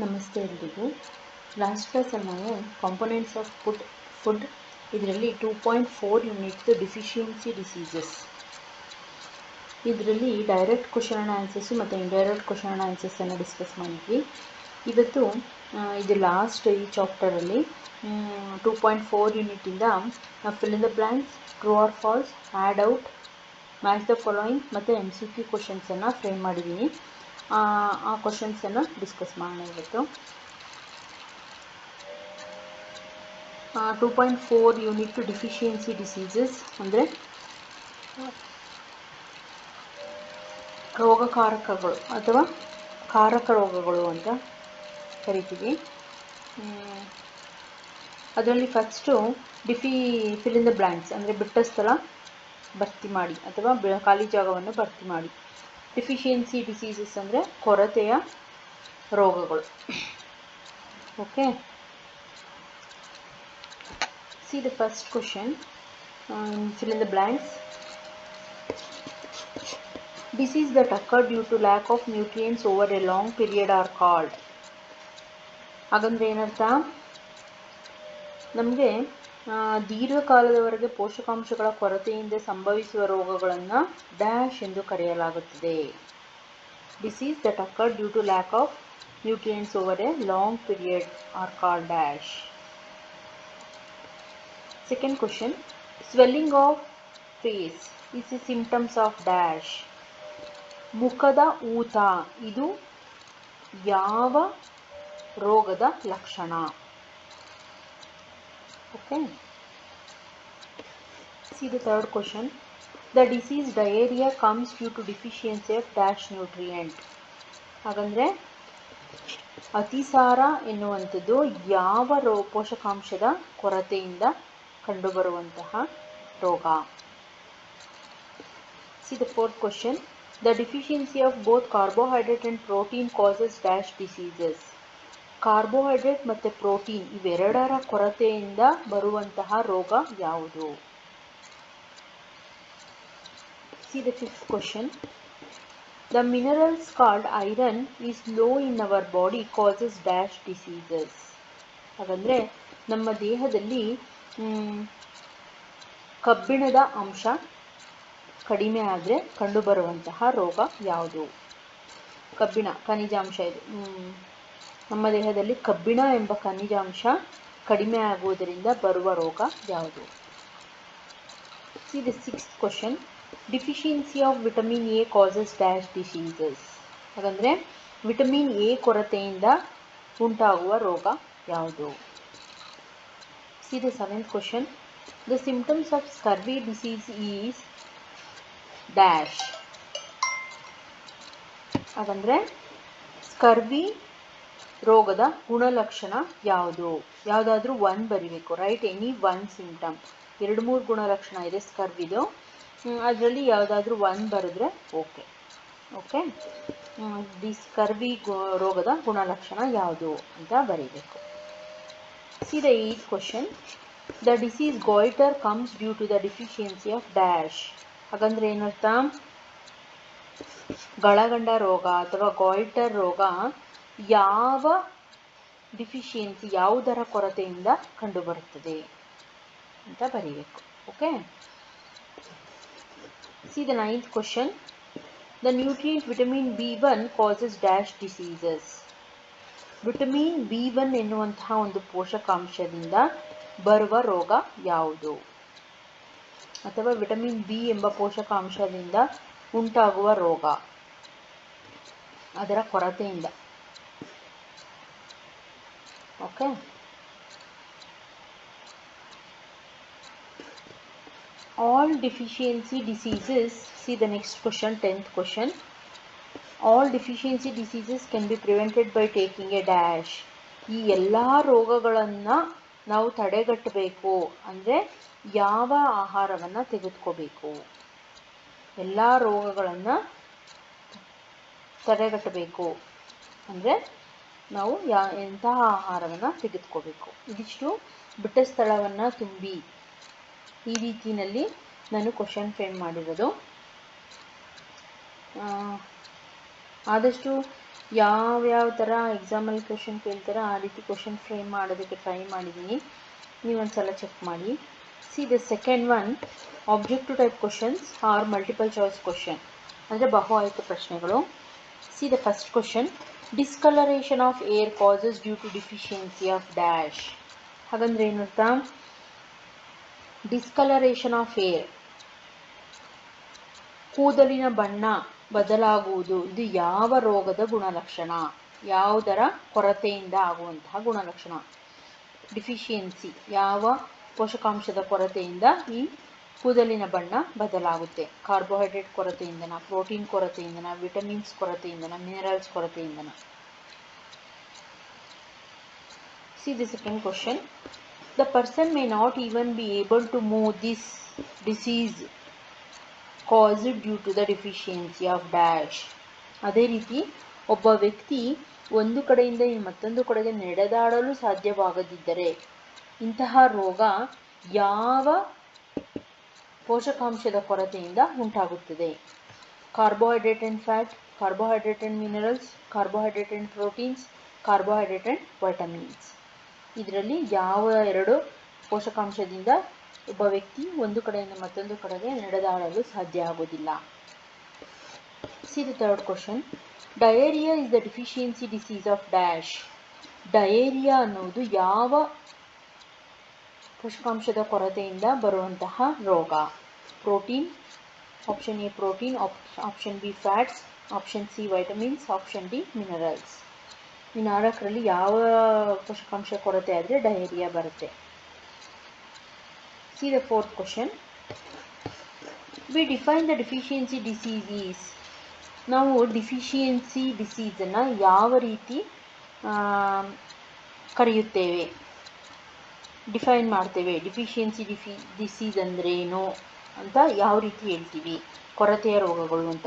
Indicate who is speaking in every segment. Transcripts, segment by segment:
Speaker 1: ನಮಸ್ತೆ ಎಲ್ರಿಗೂ. ಲಾಸ್ಟ್ ಕ್ಲಾಸಲ್ಲಿ ನಾವು ಕಾಂಪೊನೆಂಟ್ಸ್ ಆಫ್ ಫುಡ್ ಫುಡ್ ಇದರಲ್ಲಿ two point four units deficiency diseases ಇದರಲ್ಲಿ ಡೈರೆಕ್ಟ್ ಕ್ವಶನ್ ಆನ್ಸರ್ಸ್ ಮತ್ತು ಇಂಡೈರೆಕ್ಟ್ ಕ್ವಶನ್ ಆನ್ಸಸ್ಸನ್ನು ಡಿಸ್ಕಸ್ ಮಾಡಿದ್ವಿ. ಇವತ್ತು ಇದು ಲಾಸ್ಟ್ ಈ ಚಾಪ್ಟರಲ್ಲಿ two point four ಯೂನಿಟಿಂದ fill in the blanks true or false odd out match the following ಮತ್ತು ಎಂ ಸಿ ಕ್ಯೂ ಕ್ವಶನ್ಸನ್ನು ಫ್ರೇಮ್ ಮಾಡಿದ್ದೀನಿ ಆ ಕ್ವಶನ್ಸನ್ನು ಡಿಸ್ಕಸ್ ಮಾಡೋಣ ಇವತ್ತು two point four unit deficiency diseases ಅಂದರೆ ರೋಗಕಾರಕಗಳು ಅಥವಾ ಕಾರಕ ರೋಗಗಳು ಅಂತ ಕರಿತೀವಿ. ಅದರಲ್ಲಿ ಫಸ್ಟು ಡಿಫಿ ಫಿಲ್ ಇನ್ ದ ಬ್ಲ್ಯಾಂಕ್ಸ್ ಅಂದರೆ ಬಿಟ್ಟ ಸ್ಥಳ ಭರ್ತಿ ಮಾಡಿ ಅಥವಾ ಖಾಲಿ ಜಾಗವನ್ನು ಭರ್ತಿ ಮಾಡಿ. ಡಿಫಿಶಿಯನ್ಸಿ ಡಿಸೀಸಸ್ ಅಂದರೆ ಕೊರತೆಯ ರೋಗಗಳು. Okay see the first question fill in the blanks disease that occur due to lack of nutrients over a long period are called ಹಾಗಂದ್ರೆ ಏನರ್ಥ? ನಮಗೆ ದೀರ್ಘಕಾಲದವರೆಗೆ ಪೋಷಕಾಂಶಗಳ ಕೊರತೆಯಿಂದ ಸಂಭವಿಸುವ ರೋಗಗಳನ್ನು ಡ್ಯಾಶ್ ಎಂದು ಕರೆಯಲಾಗುತ್ತದೆ. Disease that occur due to lack of nutrients over a long period are called dash. Second question, swelling of face is a symptoms of dash. ಮುಖದ ಊತ ಇದು ಯಾವ ರೋಗದ ಲಕ್ಷಣ? Okay see the third question. The disease diarrhea comes due to deficiency of dash nutrient. ಹಾಗಂದರೆ, ಅತಿಸಾರ ಎನ್ನುವಂಥದ್ದು ಯಾವ ರೋ, ಪೋಷಕಾಂಶದ ಕೊರತೆಯಿಂದ ಕಂಡುಬರುವಂತಹ ರೋಗ? See the fourth question the deficiency of both carbohydrate and protein causes dash diseases. Carbohydrate ಮತ್ತು ಪ್ರೋಟೀನ್ ಇವೆರಡರ ಕೊರತೆಯಿಂದ ಬರುವಂತಹ ರೋಗ ಯಾವುದು? See the fifth question the minerals called iron is low in our body causes dash diseases ಹಾಗಂದರೆ ನಮ್ಮ ದೇಹದಲ್ಲಿ ಕಬ್ಬಿಣದ ಅಂಶ ಕಡಿಮೆ ಆದರೆ ಕಂಡುಬರುವಂತಹ ರೋಗ ಯಾವುದು? ಕಬ್ಬಿಣ ಖನಿಜಾಂಶ ಇದು. ನಮ್ಮ ದೇಹದಲ್ಲಿ ಕಬ್ಬಿಣ ಎಂಬ ಖನಿಜಾಂಶ ಕಡಿಮೆ ಆಗುವುದರಿಂದ ಬರುವ ರೋಗ ಯಾವುದು? See the six question deficiency of vitamin A causes dash diseases ಹಾಗಂದರೆ vitamin A ಕೊರತೆಯಿಂದ ಉಂಟಾಗುವ ರೋಗ ಯಾವುದು? See the seventh question the symptoms of scurvy disease is dash ಹಾಗಂದರೆ scurvy ರೋಗದ ಗುಣಲಕ್ಷಣ ಯಾವುದು? ಯಾವುದಾದ್ರೂ ಒನ್ ಬರಿಬೇಕು ರೈಟ್ ಎನಿ ಒನ್ ಸಿಂಪ್ಟಮ್ ಎರಡು ಮೂರು ಗುಣಲಕ್ಷಣ ಇದೆ ಸ್ಕರ್ವಿದು ಅದರಲ್ಲಿ ಯಾವುದಾದ್ರೂ ಒನ್ ಬರೆದ್ರೆ ಓಕೆ ಓಕೆ ದಿ ಸ್ಕರ್ವಿ ರೋಗದ ಗುಣಲಕ್ಷಣ ಯಾವುದು ಅಂತ ಬರೀಬೇಕು. See the eighth question the disease goitre comes due to the deficiency of dash ಹಾಗಂದ್ರೆ ಏನರ್ಥ? ಗಳಗಂಡ ರೋಗ ಅಥವಾ ಗಾಯ್ಟರ್ ರೋಗ ಯಾವ ಡಿಫಿಷಿಯನ್ಸಿ ಯಾವುದರ ಕೊರತೆಯಿಂದ ಕಂಡುಬರುತ್ತದೆ ಅಂತ ಬರೀಬೇಕು okay see the ninth question the nutrient vitamin B one causes dash diseases vitamin B one ಎನ್ನುವಂತಹ ಒಂದು ಪೋಷಕಾಂಶದಿಂದ ಬರುವ ರೋಗ ಯಾವುದು? ಅಥವಾ ವಿಟಮಿನ್ ಬಿ ಎಂಬ ಪೋಷಕಾಂಶದಿಂದ ಉಂಟಾಗುವ ರೋಗ, ಅದರ ಕೊರತೆಯಿಂದ. Okay all deficiency diseases see the next question 10th question all deficiency diseases can be prevented by taking a dash ಈ ಎಲ್ಲ ರೋಗಗಳನ್ನು ನಾವು ತಡೆಗಟ್ಟಬೇಕು ಅಂದರೆ ಯಾವ ಆಹಾರವನ್ನು ತೆಗೆದುಕೋಬೇಕು ಎಲ್ಲ ರೋಗಗಳನ್ನು ತಡೆಗಟ್ಟಬೇಕು ಅಂದರೆ ನಾವು ಯಾ, ಎಂತಹ ಆಹಾರವನ್ನು ತೆಗೆದುಕೋಬೇಕು? ಇದಿಷ್ಟು ಬಿಟ್ಟ ಸ್ಥಳವನ್ನು ತುಂಬಿ. ಈ ರೀತಿಯಲ್ಲಿ ನಾನು ಕ್ವಶನ್ ಫ್ರೇಮ್ ಮಾಡಿರೋದು. ಆದಷ್ಟು ಯಾವ್ಯಾವ ಥರ ಎಕ್ಸಾಮಲ್ಲಿ ಕ್ವಶನ್ ಕೇಳ್ತಾರೋ, ಆ ರೀತಿ ಕ್ವಶನ್ ಫ್ರೇಮ್ ಮಾಡೋದಕ್ಕೆ ಟ್ರೈ ಮಾಡಿದ್ದೀನಿ ನೀವೊಂದು ಸಲ ಚೆಕ್ ಮಾಡಿ. See the second one objective type questions or multiple choice question ಅಂದರೆ ಬಹು ಆಯ್ಕೆ ಪ್ರಶ್ನೆಗಳು. See the first question discolouration of hair causes due to deficiency of dash ಹಾಗಂದ್ರೆ ಏನರ್ಥ? ಡಿಸ್ಕಲರೇಷನ್ ಆಫ್ ಏರ್ ಕೂದಲಿನ ಬಣ್ಣ ಬದಲಾಗುವುದು. ಇದು ಯಾವ ರೋಗದ ಗುಣಲಕ್ಷಣ? ಯಾವುದರ ಕೊರತೆಯಿಂದ ಆಗುವಂತಹ ಗುಣಲಕ್ಷಣ? ಡಿಫಿಷಿಯನ್ಸಿ ಯಾವ ಪೋಷಕಾಂಶದ ಕೊರತೆಯಿಂದ ಈ ಕೂದಲಿನ ಬಣ್ಣ ಬದಲಾಗುತ್ತೆ. ಕಾರ್ಬೋಹೈಡ್ರೇಟ್ ಕೊರತೆಯಿಂದನ, ಪ್ರೋಟೀನ್ ಕೊರತೆಯಿಂದನ, ವಿಟಮಿನ್ಸ್ ಕೊರತೆಯಿಂದನ, minerals ಕೊರತೆಯಿಂದನ. See the second question the person may not even be able to move this disease caused due to the deficiency of dash ಅದೇ ರೀತಿ, ಒಬ್ಬ ವ್ಯಕ್ತಿ ಒಂದು ಕಡೆಯಿಂದ ಮತ್ತೊಂದು ಕಡೆಗೆ ನಡೆದಾಡಲು ಸಾಧ್ಯವಾಗದಿದ್ದರೆ ಇಂತಹ ರೋಗ ಯಾವ ಪೋಷಕಾಂಶದ ಕೊರತೆಯಿಂದ ಉಂಟಾಗುತ್ತದೆ. Carbohydrate and fat carbohydrate and minerals carbohydrate and proteins carbohydrate and vitamins. ಇದರಲ್ಲಿ ಯಾವ ಎರಡು ಪೋಷಕಾಂಶದಿಂದ ಒಬ್ಬ ವ್ಯಕ್ತಿ ಒಂದು ಕಡೆಯಿಂದ ಮತ್ತೊಂದು ಕಡೆಗೆ ನಡೆದಾಡಲು ಸಾಧ್ಯ ಆಗೋದಿಲ್ಲ see the third question diarrhoea is the deficiency disease of dash diarrhoea ಅನ್ನೋದು ಯಾವ ಪೋಷಕಾಂಶದ ಕೊರತೆಯಿಂದ ಬರುವಂತಹ ರೋಗ. Protein option A protein option B fats option C vitamins option D minerals ಈ ನಾಲ್ಕರಲ್ಲಿ ಯಾವ ಪೋಷಕಾಂಶ ಕೊರತೆ ಆದರೆ ಡಯೇರಿಯಾ ಬರುತ್ತೆ. See the fourth question we define the deficiency disease is ನಾವು ಡಿಫಿಷಿಯನ್ಸಿ ಡಿಸೀಸನ್ನು ಯಾವ ರೀತಿ ಕರೆಯುತ್ತೇವೆ? ಡಿಫೈನ್ ಮಾಡ್ತೇವೆ. ಡಿಫಿಷಿಯನ್ಸಿ ಡಿಫಿ ಡಿಸೀಸ್ ಅಂದ್ರೇನು ಅಂತ ಯಾವ ರೀತಿ ಹೇಳ್ತೀವಿ? ಕೊರತೆಯ ರೋಗಗಳು ಅಂತ.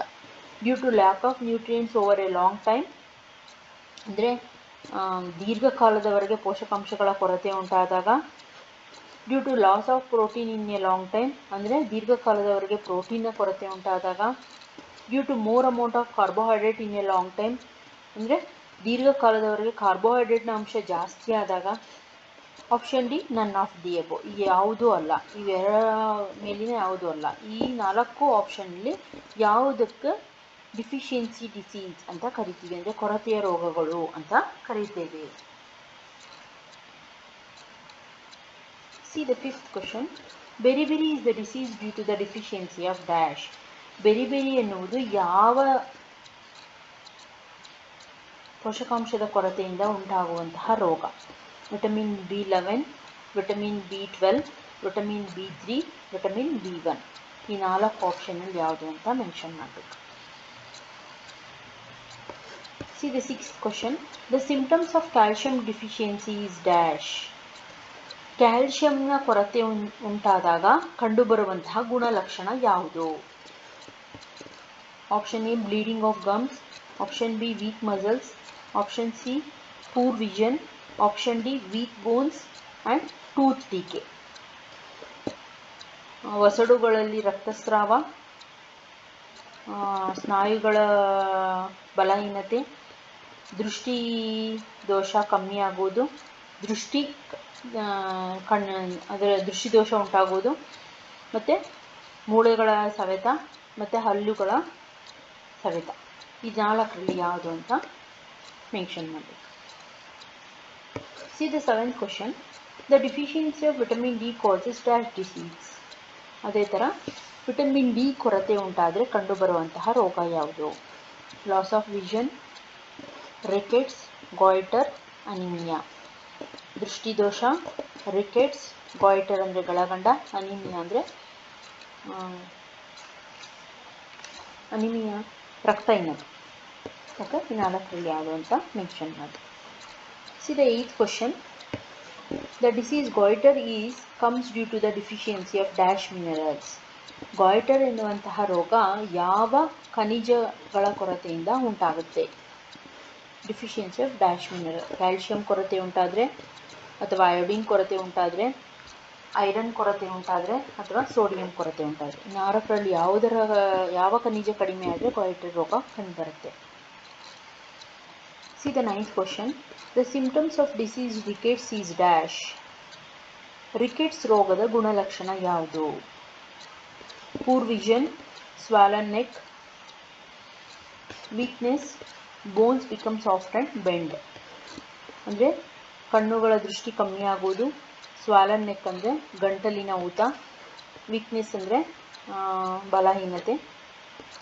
Speaker 1: Due to lack of nutrients over a long time, ಅಂದರೆ ದೀರ್ಘಕಾಲದವರೆಗೆ ಪೋಷಕಾಂಶಗಳ ಕೊರತೆ ಉಂಟಾದಾಗ, due to loss of protein in a long time, ಅಂದರೆ, ದೀರ್ಘಕಾಲದವರೆಗೆ ಪ್ರೋಟೀನ್ನ ಕೊರತೆ ಉಂಟಾದಾಗ, due to more amount of carbohydrate in a long time, ಅಂದರೆ, ದೀರ್ಘಕಾಲದವರೆಗೆ ಕಾರ್ಬೋಹೈಡ್ರೇಟ್ನ ಅಂಶ ಜಾಸ್ತಿ ಆದಾಗ option D none of the above ಯಾವುದೂ ಅಲ್ಲ. ಇವೆರ ಮೇಲಿನ ಯಾವುದೂ ಅಲ್ಲ. ಈ ನಾಲ್ಕು ಆಪ್ಷನ್ನಲ್ಲಿ ಯಾವುದಕ್ಕೆ ಡಿಫಿಷಿಯನ್ಸಿ ಡಿಸೀಸ್ ಅಂತ ಕರಿತೀವಿ. ಅಂದರೆ ಕೊರತೆಯ ರೋಗಗಳು ಅಂತ ಕರಿತೇವೆ. See the fifth question beriberi is the disease due to the deficiency of dash beriberi ಎನ್ನುವುದು ಯಾವ ಪೋಷಕಾಂಶದ ಕೊರತೆಯಿಂದ ಉಂಟಾಗುವಂತಹ ರೋಗ. B eleven vitamin B twelve vitamin B three vitamin B one ಈ ನಾಲ್ಕು ಆಪ್ಷನಲ್ಲಿ ಯಾವುದು ಅಂತ ಮೆನ್ಷನ್ ಮಾಡಬೇಕು. See the six question the symptoms of calcium deficiency is dash ಕ್ಯಾಲ್ಶಿಯಂನ ಕೊರತೆ ಉಂಟಾದಾಗ ಕಂಡುಬರುವಂತಹ ಗುಣಲಕ್ಷಣ ಯಾವುದು? Option A bleeding of gums option B weak muscles option C poor vision option D weak bones and tooth ಟೀಕೆ ಒಸಡುಗಳಲ್ಲಿ ರಕ್ತಸ್ರಾವ ಸ್ನಾಯುಗಳ ಬಲಹೀನತೆ, ದೃಷ್ಟಿ ದೋಷ ಕಮ್ಮಿ ಆಗೋದು, ದೃಷ್ಟಿ ಕಣ್ಣು ಅದರ ದೃಷ್ಟಿದೋಷ ಉಂಟಾಗೋದು, ಮತ್ತು ಮೂಳೆಗಳ ಸವೆತ, ಮತ್ತು ಹಲ್ಲುಗಳ ಸವೆತ. ಈ ನಾಲ್ಕರಲ್ಲಿ ಯಾವುದು ಅಂತ ಮೆನ್ಷನ್ ಮಾಡಿ see the seventh question the deficiency of vitamin D causes dash disease. ಅದೇ ಥರ ವಿಟಮಿನ್ ಡಿ ಕೊರತೆ ಉಂಟಾದರೆ ಕಂಡುಬರುವಂತಹ ರೋಗ ಯಾವುದು? Loss of vision rickets goitre anaemia ದೃಷ್ಟಿದೋಷ rickets goitre ಅಂದರೆ ಗಳಗಂಡ ಅನಿಮಿಯಾ ಅಂದರೆ ಅನಿಮಿಯಾ ರಕ್ತಹೀನತೆ ಓಕೆ ಈ ನಾಲ್ಕರಲ್ಲಿ ಯಾವುದು ಅಂತ ಮೆನ್ಷನ್ ಮಾಡಿ. See the eighth question the disease goitre is comes due to the deficiency of dash minerals goitre ಎನ್ನುವಂತಹ ರೋಗ ಯಾವ ಖನಿಜಗಳ ಕೊರತೆಯಿಂದ ಉಂಟಾಗುತ್ತೆ? Deficiency of dash mineral calcium ಕೊರತೆ ಉಂಟಾದರೆ, ಅಥವಾ ಅಯೋಡಿನ್ ಕೊರತೆ ಉಂಟಾದರೆ ಐರನ್ ಕೊರತೆ ಉಂಟಾದರೆ, ಅಥವಾ ಸೋಡಿಯಂ ಕೊರತೆ ಉಂಟಾದರೆ. ನಾಲ್ಕರಲ್ಲಿ ಯಾವುದರ, ಯಾವ ಖನಿಜ ಕಡಿಮೆ ಆದರೆ ಗಾಯ್ಟರ್ ರೋಗ ಕಂಡುಬರುತ್ತೆ see the ninth question the symptoms of disease rickets is dash rickets ರೋಗದ ಗುಣಲಕ್ಷಣ ಯಾವುದು? Poor vision swollen neck weakness bones become soft and bend ಅಂದರೆ ಕಣ್ಣುಗಳ ದೃಷ್ಟಿ ಕಮ್ಮಿ ಆಗೋದು. ಸ್ವಾಲನ್ ನೆಕ್ ಅಂದರೆ ಗಂಟಲಿನ ಊತ. ವೀಕ್ನೆಸ್ ಅಂದರೆ ಬಲಹೀನತೆ.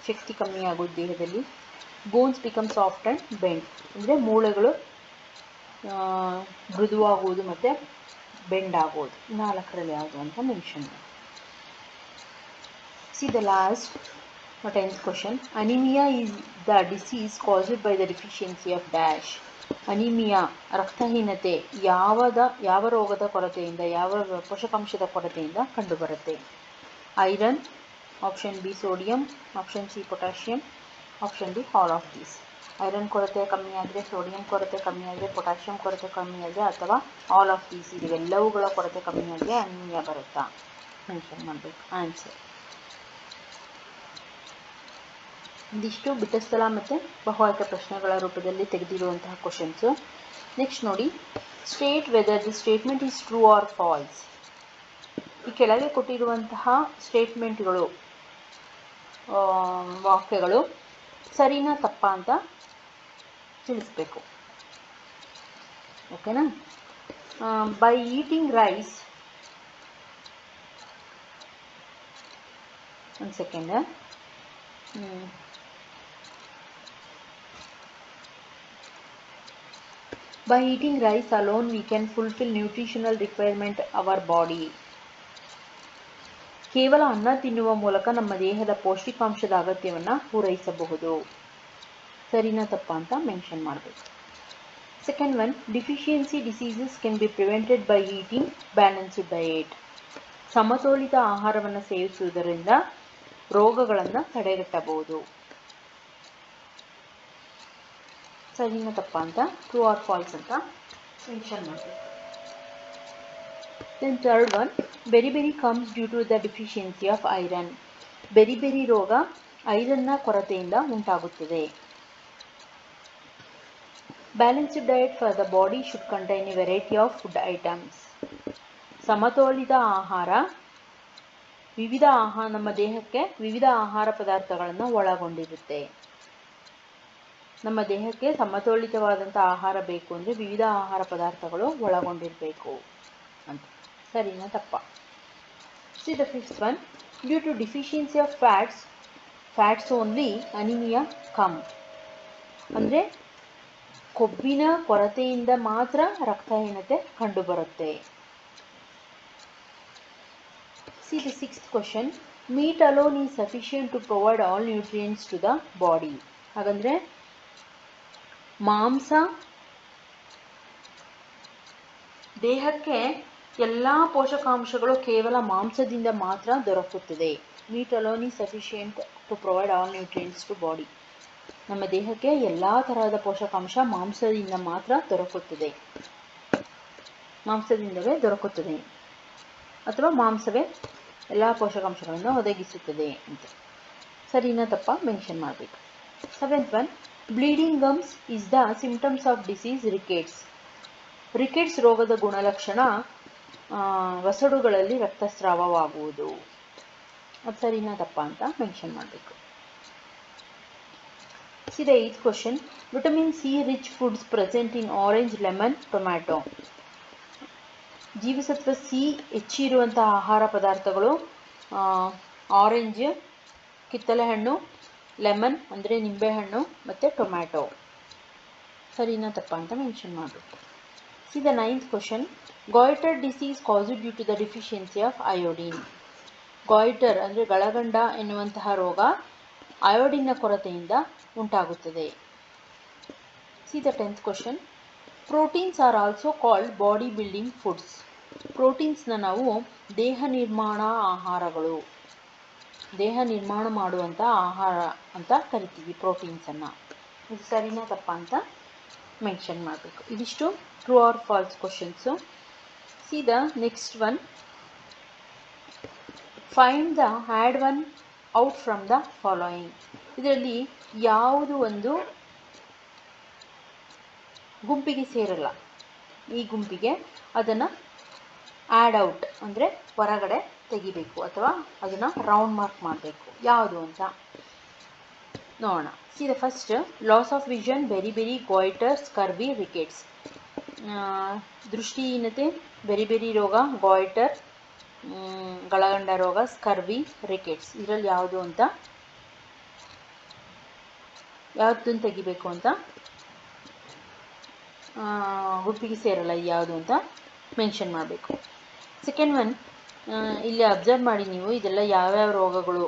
Speaker 1: ಶಕ್ತಿ ಕಮ್ಮಿ ಆಗೋದು ದೇಹದಲ್ಲಿ. Bones become soft and bend ಅಂದರೆ ಮೂಳೆಗಳು ಮೃದುವಾಗುವುದು ಮತ್ತು ಬೆಂಡ್ ಆಗೋದು ನಾಲ್ಕರಲ್ಲಿ ಯಾವುದು ಅಂತ mention see the last tenth question anaemia is the disease caused by the deficiency of dash anaemia ರಕ್ತಹೀನತೆ, ಯಾವದ, ಯಾವ ರೋಗದ ಕೊರತೆಯಿಂದ, ಯಾವ ಪೋಷಕಾಂಶದ ಕೊರತೆಯಿಂದ ಕಂಡುಬರುತ್ತೆ? Iron option B sodium option C potassium option D all of these iron ಕೊರತೆ ಕಮ್ಮಿ ಸೋಡಿಯಂ ಕೊರತೆ ಕಮ್ಮಿ ಆದರೆ ಪೊಟ್ಯಾಷಿಯಂ ಕೊರತೆ ಕಮ್ಮಿ ಅಥವಾ ಆಲ್ ಆಫ್ ದೀಸ್ ಇದೆಲ್ಲವುಗಳ ಕೊರತೆ ಕಮ್ಮಿ ಆದರೆ ಅನಿಮಿಯಾ ಬರುತ್ತಾ? ಮೆನ್ಷನ್ ಮಾಡಬೇಕು. ಆನ್ಸರ್ ಇದಿಷ್ಟು ಬಿಟ್ಟಸ್ಥಳ ಮತ್ತು ಬಹುಆಯ್ಕೆ ಪ್ರಶ್ನೆಗಳ ರೂಪದಲ್ಲಿ ತೆಗೆದಿರುವಂತಹ ಕ್ವಶನ್ಸು ನೆಕ್ಸ್ಟ್ ನೋಡಿ state whether the statement is true or false ಈ ಕೆಳಗೆ ಕೊಟ್ಟಿರುವಂತಹ ಸ್ಟೇಟ್ಮೆಂಟ್ಗಳು ವಾಕ್ಯಗಳು ಸರಿನಾ ತಪ್ಪಾ ಅಂತ ತಿಳಿಸ್ಬೇಕು ಓಕೆನಾ ಬೈ ಈಟಿಂಗ್ ರೈಸ್ ಒಂದು second By eating rice alone, we can fulfill nutritional requirement our body. ಕೇವಲ ಅನ್ನ ತಿನ್ನುವ ಮೂಲಕ ನಮ್ಮ ದೇಹದ ಪೌಷ್ಟಿಕಾಂಶದ ಅಗತ್ಯವನ್ನು ಪೂರೈಸಬಹುದು. ಸರಿನಾ ತಪ್ಪ ಅಂತ ಮೆನ್ಷನ್ ಮಾಡಬೇಕು. Second one deficiency diseases can be prevented by eating balanced diet ಸಮತೋಲಿತ ಆಹಾರವನ್ನು ಸೇವಿಸುವುದರಿಂದ ರೋಗಗಳನ್ನು ತಡೆಗಟ್ಟಬಹುದು. ಸರಿನ ತಪ್ಪ ಅಂತ ಟ್ರೂ ಆರ್ ಫಾಲ್ಸ್ ಅಂತ ಮೆನ್ಷನ್ ಮಾಡಬೇಕು. Then third one beriberi comes due to the deficiency of iron beriberi ರೋಗ ಐರನ್ನ ಕೊರತೆಯಿಂದ ಉಂಟಾಗುತ್ತದೆ. Balanced diet for the body should contain a variety of food items ಸಮತೋಲಿತ ಆಹಾರ, ವಿವಿಧ ಆಹಾರ ನಮ್ಮ ದೇಹಕ್ಕೆ ವಿವಿಧ ಆಹಾರ ಪದಾರ್ಥಗಳನ್ನು ಒಳಗೊಂಡಿರುತ್ತೆ. ನಮ್ಮ ದೇಹಕ್ಕೆ ಸಮತೋಲಿತವಾದಂಥ ಆಹಾರ ಬೇಕು ಅಂದರೆ ವಿವಿಧ ಆಹಾರ ಪದಾರ್ಥಗಳು ಒಳಗೊಂಡಿರಬೇಕು ಅಂತ. ಸರಿನಾ, ತಪ್ಪ. See the fifth one due to deficiency of fats fats only anaemia come ಅಂದರೆ ಕೊಬ್ಬಿನ ಕೊರತೆಯಿಂದ ಮಾತ್ರ ರಕ್ತಹೀನತೆ ಕಂಡುಬರುತ್ತೆ. See the sixth question meat alone is sufficient to provide all nutrients to the body ಹಾಗಂದರೆ ಮಾಂಸ ದೇಹಕ್ಕೆ ಎಲ್ಲ ಪೋಷಕಾಂಶಗಳು ಕೇವಲ ಮಾಂಸದಿಂದ ಮಾತ್ರ ದೊರಕುತ್ತದೆ. Meat alone is to provide all nutrients to body ನಮ್ಮ ದೇಹಕ್ಕೆ ಎಲ್ಲ ತರಹದ ಪೋಷಕಾಂಶ ಮಾಂಸದಿಂದ ಮಾತ್ರ ದೊರಕುತ್ತದೆ. ಮಾಂಸದಿಂದಲೇ ದೊರಕುತ್ತದೆ. ಅಥವಾ ಮಾಂಸವೇ ಎಲ್ಲ ಪೋಷಕಾಂಶಗಳನ್ನು ಒದಗಿಸುತ್ತದೆ ಅಂತ. ಸರಿನಾ ತಪ್ಪ? ಮೆನ್ಷನ್ ಮಾಡಬೇಕು. Seventh one bleeding gums is the symptoms of disease rickets rickets ರೋಗದ ಗುಣಲಕ್ಷಣ ವಸಡುಗಳಲ್ಲಿ ರಕ್ತಸ್ರಾವವಾಗುವುದು. ಅದು ಸರಿನಾ ತಪ್ಪ ಅಂತ ಮೆನ್ಷನ್ ಮಾಡಬೇಕು. See the eighth question vitamin C rich foods present in orange lemon tomato ಜೀವಸತ್ವ ಸಿ ಹೆಚ್ಚಿರುವಂತಹ ಆಹಾರ ಪದಾರ್ಥಗಳು ಆರೆಂಜ್ ಕಿತ್ತಲೆ ಹಣ್ಣು ಲೆಮನ್ ಅಂದರೆ ನಿಂಬೆಹಣ್ಣು ಮತ್ತು ಟೊಮ್ಯಾಟೊ ಸರಿನಾ ತಪ್ಪ ಅಂತ ಮೆನ್ಷನ್ ಮಾಡಬೇಕು. See the ninth question. Goiter disease caused due to the deficiency of iodine goitre ಅಂದರೆ ಗಳಗಂಡ ಎನ್ನುವಂತಹ ರೋಗ ಅಯೋಡಿನ್ನ ಕೊರತೆಯಿಂದ ಉಂಟಾಗುತ್ತದೆ. See the tenth question proteins are also called body building foods ಪ್ರೋಟೀನ್ಸ್ನ ನಾವು ದೇಹ ನಿರ್ಮಾಣ ಆಹಾರಗಳು. ದೇಹ ನಿರ್ಮಾಣ ಮಾಡುವಂಥ ಆಹಾರ ಅಂತ ಕರಿತೀವಿ ಪ್ರೋಟೀನ್ಸನ್ನು ಇದು ಸರಿನಾ ತಪ್ಪ ಅಂತ? ಮೆನ್ಷನ್ ಮಾಡಬೇಕು. ಇದಿಷ್ಟು true or false questions see the next one find the odd one out from the following ಇದರಲ್ಲಿ ಯಾವುದು ಒಂದು ಗುಂಪಿಗೆ ಸೇರಲ್ಲ. ಈ ಗುಂಪಿಗೆ ಅದನ್ನು ಆ್ಯಡ್ ಔಟ್ ಅಂದರೆ ಹೊರಗಡೆ ತೆಗಿಬೇಕು ಅಥವಾ ಅದನ್ನು ರೌಂಡ್ ಮಾರ್ಕ್ ಮಾಡಬೇಕು. ಯಾವುದು ಅಂತ? ನೋಡೋಣ. See the first loss of vision beri beri goiter scurvy rickets ದೃಷ್ಟಿಹೀನತೆ berry berry ರೋಗ ಗಾಯ್ಟರ್ ಗಳಗಂಡ ರೋಗ ಸ್ಕರ್ವಿ ರಿಕೆಟ್ಸ್ ಇದರಲ್ಲಿ ಯಾವುದು ಅಂತ? ಯಾವ್ದನ್ನು ತೆಗಿಬೇಕು ಅಂತ? ಗುಂಪಿಗೆ ಸೇರಲ್ಲ ಯಾವುದು ಅಂತ ಮೆನ್ಷನ್ ಮಾಡಬೇಕು. ಸೆಕೆಂಡ್ ಒನ್ ಇಲ್ಲಿ ಅಬ್ಸರ್ವ್ ಮಾಡಿ ನೀವು. ಇದೆಲ್ಲ ಯಾವ್ಯಾವ ರೋಗಗಳು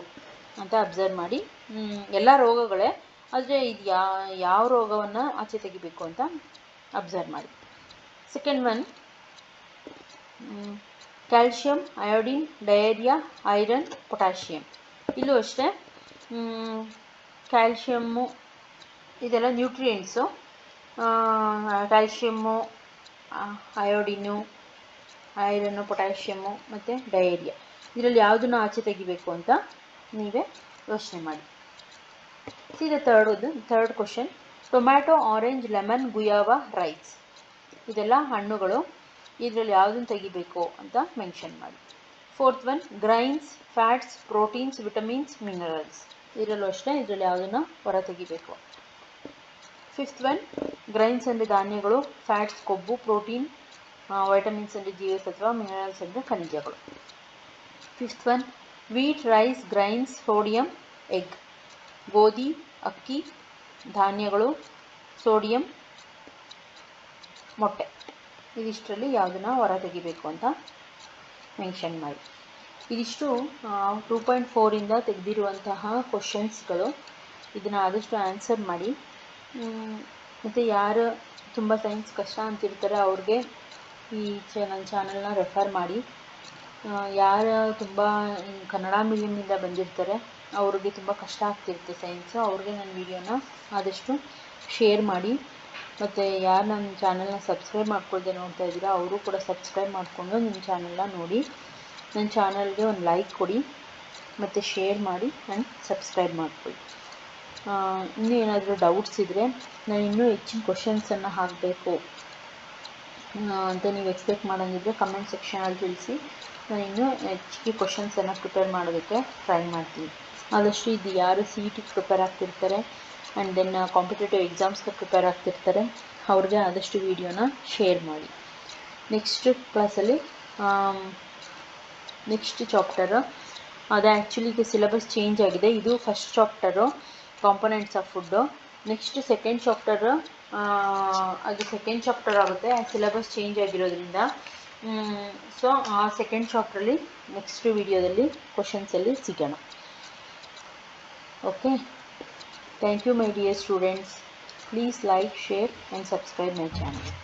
Speaker 1: ಅಂತ ಅಬ್ಸರ್ವ್ ಮಾಡಿ. ಎಲ್ಲ ರೋಗಗಳೇ. ಆದರೆ ಇದು ಯಾ, ಯಾವ ರೋಗವನ್ನು ಆಚೆ ತೆಗಿಬೇಕು ಅಂತ ಅಬ್ಸರ್ವ್ ಮಾಡಿ. Second one calcium iodine diarrhoea iron potassium ಇಲ್ಲೂ ಅಷ್ಟೇ ಕ್ಯಾಲ್ಶಿಯಮ್ಮು ಇದೆಲ್ಲ nutrients calcium iodine iron potassium ಮತ್ತು ಡಯೇರಿಯಾ ಇದರಲ್ಲಿ ಯಾವುದನ್ನು ಆಚೆ ತೆಗಿಬೇಕು ಅಂತ ನೀವೇ ಯೋಚನೆ ಮಾಡಿ. See the third third question tomato orange lemon guava rice ಇದೆಲ್ಲ ಹಣ್ಣುಗಳು. ಇದರಲ್ಲಿ ಯಾವುದನ್ನು ತೆಗಿಬೇಕು ಅಂತ ಮೆನ್ಷನ್ ಮಾಡಿ. Fourth one grains fats proteins vitamins minerals ಇದರಲ್ಲೂ ಅಷ್ಟೇ, ಇದರಲ್ಲಿ ಯಾವುದನ್ನು ಹೊರ ತೆಗಿಬೇಕು ಫಿಫ್ತ್ ಒನ್ ಗ್ರೈನ್ಸ್ ಅಂದರೆ ಧಾನ್ಯಗಳು ಫ್ಯಾಟ್ಸ್ ಕೊಬ್ಬು ಪ್ರೋಟೀನ್ ವೈಟಮಿನ್ಸ್ ಅಂದರೆ ಜೀವಸತ್ವ ಮಿನರಲ್ಸ್ ಅಂದರೆ ಖನಿಜಗಳು. Fifth one wheat rice grains sodium egg ಗೋಧಿ, ಅಕ್ಕಿ, ಧಾನ್ಯಗಳು, ಸೋಡಿಯಂ, ಮೊಟ್ಟೆ. ಇದಿಷ್ಟರಲ್ಲಿ ಯಾವುದನ್ನು ಹೊರ ತೆಗಿಬೇಕು ಅಂತ ಮೆನ್ಷನ್ ಮಾಡಿ. ಇದಿಷ್ಟು ಟೂ ಪಾಯಿಂಟ್ ಫೋರಿಂದ ತೆಗೆದಿರುವಂತಹ ಕ್ವಶನ್ಸ್ಗಳು ಇದನ್ನು ಆದಷ್ಟು ಆನ್ಸರ್ ಮಾಡಿ. ಮತ್ತು ಯಾರು ತುಂಬ ಸೈನ್ಸ್ ಕಷ್ಟ ಅಂತಿರ್ತಾರೆ ಅವ್ರಿಗೆ ಈ ಚಾನಲ್ ಚಾನಲ್ನ ರೆಫರ್ ಮಾಡಿ. ಯಾರು ತುಂಬ ಕನ್ನಡ ಮೀಡಿಯಮ್ಮಿಂದ ಬಂದಿರ್ತಾರೆ ಅವ್ರಿಗೆ ತುಂಬ ಕಷ್ಟ ಆಗ್ತಿರುತ್ತೆ ಸೈನ್ಸು ಅವ್ರಿಗೆ ನನ್ನ ವಿಡಿಯೋನ ಆದಷ್ಟು ಶೇರ್ ಮಾಡಿ. ಮತ್ತು ಯಾರು ನನ್ನ ಚಾನಲ್ನ ಸಬ್ಸ್ಕ್ರೈಬ್ ಮಾಡ್ಕೊಳ್ದೆ ನೋಡ್ತಾ ಇದ್ದೀರಾ ಅವರು ಕೂಡ ಸಬ್ಸ್ಕ್ರೈಬ್ ಮಾಡಿಕೊಂಡು ನಿಮ್ಮ ಚಾನಲ್ನ ನೋಡಿ. ನನ್ನ ಚಾನಲ್ಗೆ ಒಂದು ಲೈಕ್ ಕೊಡಿ. ಮತ್ತು ಶೇರ್ ಮಾಡಿ ಆ್ಯಂಡ್ ಸಬ್ಸ್ಕ್ರೈಬ್ ಮಾಡ್ಕೊಳ್ಳಿ ಇನ್ನೂ ಏನಾದರೂ ಡೌಟ್ಸ್ ಇದ್ದರೆ ನಾನು ಇನ್ನೂ ಹೆಚ್ಚಿನ ಕ್ವಶನ್ಸನ್ನು ಹಾಕಬೇಕು. ಅಂತ ನೀವು ಎಕ್ಸ್ಪೆಕ್ಟ್ ಮಾಡೋಂಗಿದ್ರೆ ಕಮೆಂಟ್ ಸೆಕ್ಷನಲ್ಲಿ ತಿಳಿಸಿ. ನಾನು ಇನ್ನೂ ಹೆಚ್ಚಿಗೆ ಕ್ವಶನ್ಸನ್ನು ಪ್ರಿಪೇರ್ ಮಾಡೋದಕ್ಕೆ ಟ್ರೈ ಮಾಡ್ತೀನಿ. ಆದಷ್ಟು ಇದು ಯಾರು ಸಿ ಇ ಟಿ ಪ್ರಿಪೇರ್ ಆಗ್ತಿರ್ತಾರೆ. ಆ್ಯಂಡ್ ದೆನ್ ಕಾಂಪಿಟೇಟಿವ್ ಎಕ್ಸಾಮ್ಸ್ಗೆ ಪ್ರಿಪೇರ್ ಆಗ್ತಿರ್ತಾರೆ. ಅವ್ರಿಗೆ ಆದಷ್ಟು ವೀಡಿಯೋನ ಶೇರ್ ಮಾಡಿ. ನೆಕ್ಸ್ಟ್ ಕ್ಲಾಸಲ್ಲಿ ನೆಕ್ಸ್ಟ್ ಚಾಪ್ಟರು ಅದು ಆ್ಯಕ್ಚುಲಿ ಈಗ ಸಿಲೆಬಸ್ ಚೇಂಜ್ ಆಗಿದೆ. ಇದು first chapter components of food next second chapter ಅದು ಸೆಕೆಂಡ್ ಚಾಪ್ಟರ್ ಆಗುತ್ತೆ. ಸಿಲೆಬಸ್ ಚೇಂಜ್ ಆಗಿರೋದ್ರಿಂದ ಸೊ ಆ ಸೆಕೆಂಡ್ ಚಾಪ್ಟ್ರಲ್ಲಿ ನೆಕ್ಸ್ಟ್ ವಿಡಿಯೋದಲ್ಲಿ ಕ್ವಶನ್ಸಲ್ಲಿ ಸಿಗೋಣ. okay. Thank you my dear students. Please like share and subscribe my channel.